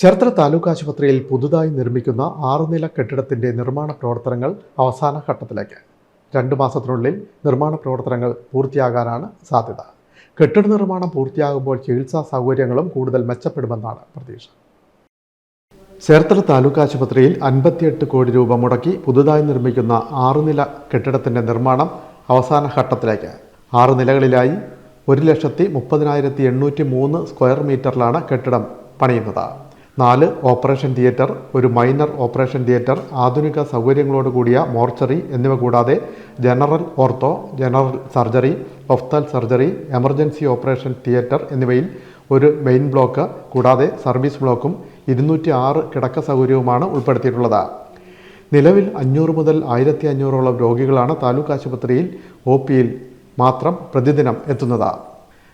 ചേർത്തല താലൂക്ക് ആശുപത്രിയിൽ പുതുതായി നിർമ്മിക്കുന്ന ആറുനില കെട്ടിടത്തിന്റെ നിർമ്മാണ പ്രവർത്തനങ്ങൾ അവസാന ഘട്ടത്തിലേക്ക്. രണ്ടു മാസത്തിനുള്ളിൽ നിർമ്മാണ പ്രവർത്തനങ്ങൾ പൂർത്തിയാകാനാണ് സാധ്യത. കെട്ടിട നിർമ്മാണം പൂർത്തിയാകുമ്പോൾ ചികിത്സാ സൗകര്യങ്ങളും കൂടുതൽ മെച്ചപ്പെടുമെന്നാണ് പ്രതീക്ഷ. ചേർത്തല താലൂക്ക് ആശുപത്രിയിൽ അൻപത്തിയെട്ട് കോടി രൂപ മുടക്കി പുതുതായി നിർമ്മിക്കുന്ന ആറുനില കെട്ടിടത്തിന്റെ നിർമ്മാണം അവസാന ഘട്ടത്തിലേക്ക്. ആറ് നിലകളിലായി ഒരു ലക്ഷത്തി മുപ്പതിനായിരത്തി എണ്ണൂറ്റി മൂന്ന് സ്ക്വയർ മീറ്ററിലാണ് കെട്ടിടം പണിയുന്നത്. നാല് ഓപ്പറേഷൻ തിയേറ്റർ ഒരു മൈനർ ഓപ്പറേഷൻ തിയേറ്റർ ആധുനിക സൗകര്യങ്ങളോട് കൂടിയ മോർച്ചറി എന്നിവ കൂടാതെ general ortho general surgery ophthal surgery emergency operation theatre എന്നിവയിൽ ഒരു മെയിൻ ബ്ലോക്ക് കൂടാതെ സർവീസ് ബ്ലോക്കും ഇരുന്നൂറ്റി ആറ് കിടക്ക സൗകര്യവുമാണ് ഉൾപ്പെടുത്തിയിട്ടുള്ളത്. നിലവിൽ അഞ്ഞൂറ് മുതൽ ആയിരത്തി അഞ്ഞൂറോളം രോഗികളാണ് താലൂക്ക് ആശുപത്രിയിൽ ഒ പിയിൽ മാത്രം പ്രതിദിനം എത്തുന്നത്.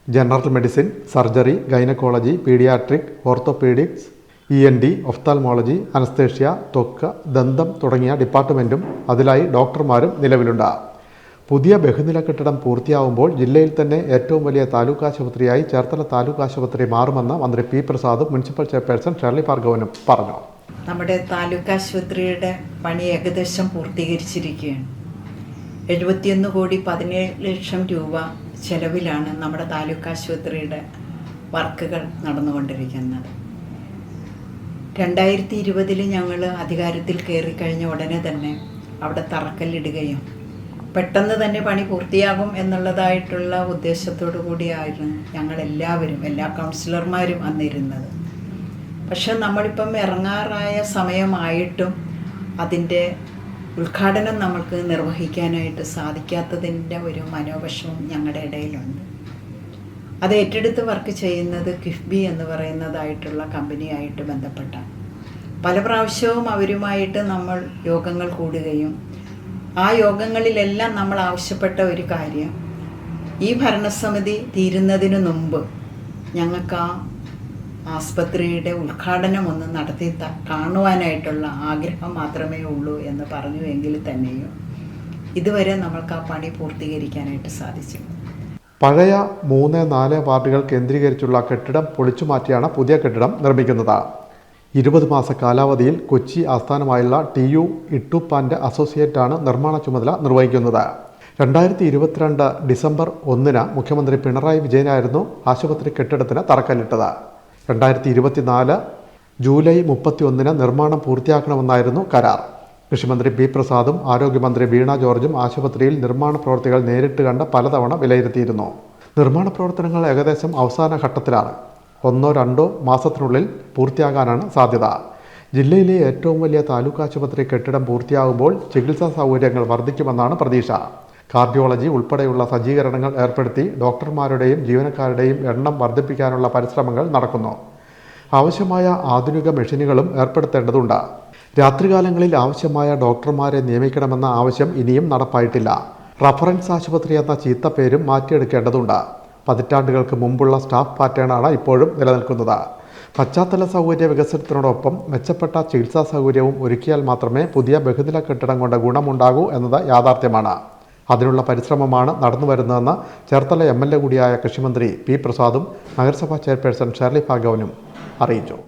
General medicine surgery gynaecology paediatric orthopaedics E N D ophthalmology anaesthesia ത്വക്ക് ദന്തം തുടങ്ങിയ ഡിപ്പാർട്ട്മെന്റും അതിലായി ഡോക്ടർമാരും നിലവിലുണ്ട്. പുതിയ ബഹുനില കെട്ടിടം പൂർത്തിയാവുമ്പോൾ ജില്ലയിൽ തന്നെ ഏറ്റവും വലിയ താലൂക്ക് ആശുപത്രിയായി ചേർത്തല താലൂക്ക് ആശുപത്രി മാറുമെന്ന് മന്ത്രി പി പ്രസാദും മുനിസിപ്പൽ ചെയർപേഴ്സൺ ഷേർലി ഭാർഗവനും പറഞ്ഞു. നമ്മുടെ താലൂക്ക് ആശുപത്രിയുടെ പണി ഏകദേശം പൂർത്തീകരിച്ചിരിക്കുകയാണ്. എഴുപത്തിയൊന്ന് കോടി പതിനേഴ് ലക്ഷം രൂപ ചെലവിലാണ് നമ്മുടെ താലൂക്ക് ആശുപത്രിയുടെ വർക്കുകൾ നടന്നുകൊണ്ടിരിക്കുന്നത്. രണ്ടായിരത്തി ഇരുപതിൽ ഞങ്ങൾ അധികാരത്തിൽ കയറിക്കഴിഞ്ഞ ഉടനെ തന്നെ അവിടെ തറക്കല്ലിടുകയും പെട്ടെന്ന് തന്നെ പണി പൂർത്തിയാകും എന്നുള്ളതായിട്ടുള്ള ഉദ്ദേശത്തോടു കൂടിയായിരുന്നു ഞങ്ങളെല്ലാവരും എല്ലാ കൗൺസിലർമാരും അന്നിരുന്നത്. പക്ഷെ നമ്മളിപ്പം ഇറങ്ങാറായ സമയമായിട്ടും അതിന്റെ ഉദ്ഘാടനം നമുക്ക് നിർവഹിക്കാനായിട്ട് സാധിക്കാത്തതിന്റെ ഒരു മനോവശവും ഞങ്ങളുടെ ഇടയിലുണ്ട്. അത് ഏറ്റെടുത്ത് വർക്ക് ചെയ്യുന്നത് കിഫ്ബി എന്ന് പറയുന്നതായിട്ടുള്ള കമ്പനിയായിട്ട് ബന്ധപ്പെട്ട പല പ്രാവശ്യവും അവരുമായിട്ട് നമ്മൾ യോഗങ്ങൾ കൂടുകയും ആ യോഗങ്ങളിലെല്ലാം നമ്മൾ ആവശ്യപ്പെട്ട ഒരു കാര്യം ഈ ഭരണസമിതി തീരുന്നതിന് മുമ്പ് ഞങ്ങൾക്ക് ആ ആസ്പത്രിയുടെ ഉദ്ഘാടനം ഒന്ന് നടത്തി കാണുവാനായിട്ടുള്ള ആഗ്രഹം മാത്രമേ ഉള്ളൂ എന്ന് പറഞ്ഞു എങ്കിൽ തന്നെയും ഇതുവരെ നമ്മൾക്ക് ആ പണി പൂർത്തീകരിക്കാനായിട്ട് സാധിച്ചു പഴയ മൂന്ന് നാല് വാർഡുകൾ കേന്ദ്രീകരിച്ചുള്ള കെട്ടിടം പൊളിച്ചു മാറ്റിയാണ് പുതിയ കെട്ടിടം നിർമ്മിക്കുന്നത്. ഇരുപത് മാസ കാലാവധിയിൽ കൊച്ചി ആസ്ഥാനമായുള്ള ടി യു ഇട്ടുപ്പാന്റെ അസോസിയേറ്റാണ് നിർമ്മാണ ചുമതല നിർവഹിക്കുന്നത്. രണ്ടായിരത്തി ഇരുപത്തിരണ്ട് ഡിസംബർ ഒന്നിന് മുഖ്യമന്ത്രി പിണറായി വിജയനായിരുന്നു ആശുപത്രി കെട്ടിടത്തിന് തറക്കല്ലിട്ടത്. രണ്ടായിരത്തി ഇരുപത്തിനാല് ജൂലൈ മുപ്പത്തി ഒന്നിന് നിർമ്മാണം പൂർത്തിയാക്കണമെന്നായിരുന്നു കരാർ. കൃഷിമന്ത്രി പി പ്രസാദും ആരോഗ്യമന്ത്രി വീണ ജോർജും ആശുപത്രിയിൽ നിർമ്മാണ പ്രവർത്തികൾ നേരിട്ട് കണ്ട് പലതവണ വിലയിരുത്തിയിരുന്നു. നിർമ്മാണ പ്രവർത്തനങ്ങൾ ഏകദേശം അവസാന ഘട്ടത്തിലാണ്. ഒന്നോ രണ്ടോ മാസത്തിനുള്ളിൽ പൂർത്തിയാകാനാണ് സാധ്യത. ജില്ലയിലെ ഏറ്റവും വലിയ താലൂക്ക് ആശുപത്രി കെട്ടിടം പൂർത്തിയാകുമ്പോൾ ചികിത്സാ സൗകര്യങ്ങൾ വർദ്ധിക്കുമെന്നാണ് പ്രതീക്ഷ. കാർഡിയോളജി ഉൾപ്പെടെയുള്ള സജ്ജീകരണങ്ങൾ ഏർപ്പെടുത്തി ഡോക്ടർമാരുടെയും ജീവനക്കാരുടെയും എണ്ണം വർദ്ധിപ്പിക്കാനുള്ള പരിശ്രമങ്ങൾ നടക്കുന്നു. ആവശ്യമായ ആധുനിക മെഷീനുകളും ഏർപ്പെടുത്തേണ്ടതുണ്ട്. രാത്രികാലങ്ങളിൽ ആവശ്യമായ ഡോക്ടർമാരെ നിയമിക്കണമെന്ന ആവശ്യം ഇനിയും നടപ്പായിട്ടില്ല. റഫറൻസ് ആശുപത്രി എന്ന ചീത്ത പേരും മാറ്റിയെടുക്കേണ്ടതുണ്ട്. പതിറ്റാണ്ടുകൾക്ക് മുമ്പുള്ള സ്റ്റാഫ് പാറ്റേണാണ് ഇപ്പോഴും നിലനിൽക്കുന്നത്. പശ്ചാത്തല സൗകര്യ വികസനത്തിനോടൊപ്പം മെച്ചപ്പെട്ട ചികിത്സാ സൗകര്യവും ഒരുക്കിയാൽ മാത്രമേ പുതിയ ബഹുനില കെട്ടിടം കൊണ്ട് ഗുണമുണ്ടാകൂ എന്നത് യാഥാർത്ഥ്യമാണ്. അതിനുള്ള പരിശ്രമമാണ് നടന്നുവരുന്നതെന്ന് ചേർത്തല എം എൽ എ കൂടിയായ കൃഷിമന്ത്രി പി പ്രസാദും നഗരസഭാ ചെയർപേഴ്സൺ ഷേർലി ഭാഗവനും അറിയിച്ചു.